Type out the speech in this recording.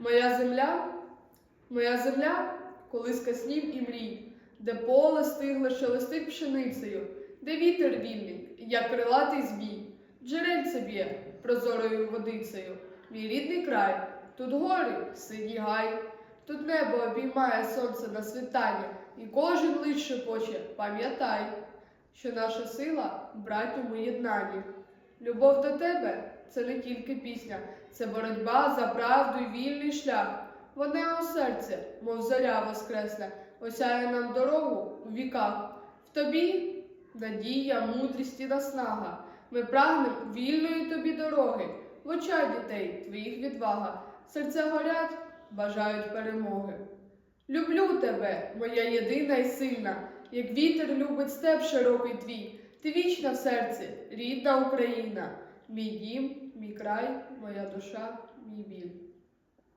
Моя земля, моя земля, колиска снів і мрій, де поле стигле шелестить пшеницею, де вітер вільний, як крилатий змій, джерельце б'є прозорою водицею. Мій рідний край, тут гори, синій гай, тут небо обіймає сонце на світанні, і кожен лиш шепоче, пам'ятай, що наша сила братньому єднанні. Любов до тебе це не тільки пісня, це боротьба за правду і вільний шлях. Вона у серці, мов зоря воскресне, осяє нам дорогу у віках. В тобі надія, мудрість і наснага. Ми прагнемо вільної тобі дороги, в очах дітей твоїх відвага, серця горять, бажають перемоги. Люблю тебе, моя єдина і сильна, як вітер любить степ широкий твій. Ти вічна в серці, рідна Україна, мій дім, мій край, моя душа, мій біль.